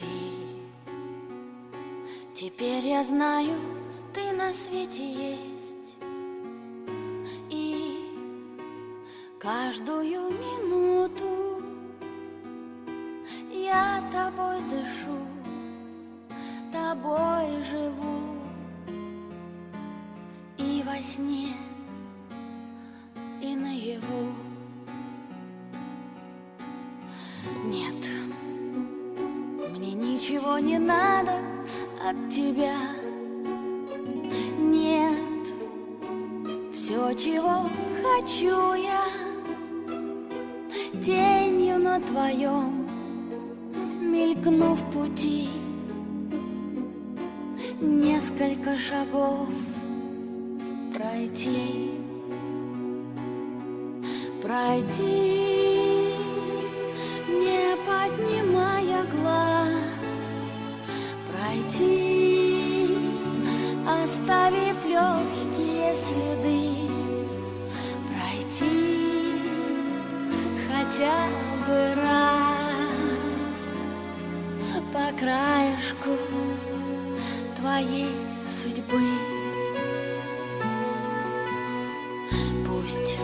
Ты, теперь я знаю, ты на свете есть. И каждую минуту я тобой дышу, тобой живу. И во сне, и наяву. Нет, мне ничего не надо от тебя. Нет, все, чего хочу я, тенью на твоем мелькнув пути, несколько шагов пройти, пройти, оставив легкие следы, пройти хотя бы раз по краешку твоей судьбы. Пусть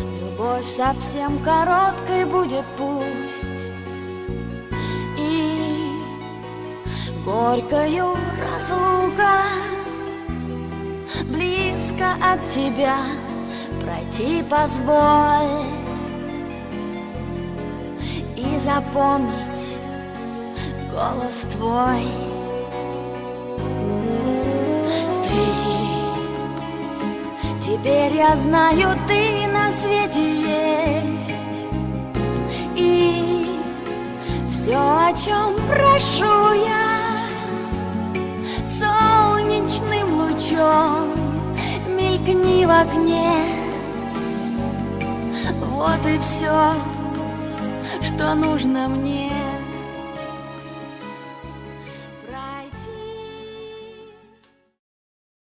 любовь совсем короткой будет, пусть горькою разлука близко от тебя пройти позволь и запомнить голос твой. Ты, теперь я знаю, ты на свете есть. И все, о чем прошу я, солнечным лучом мелькни в окне. Вот и все, что нужно мне.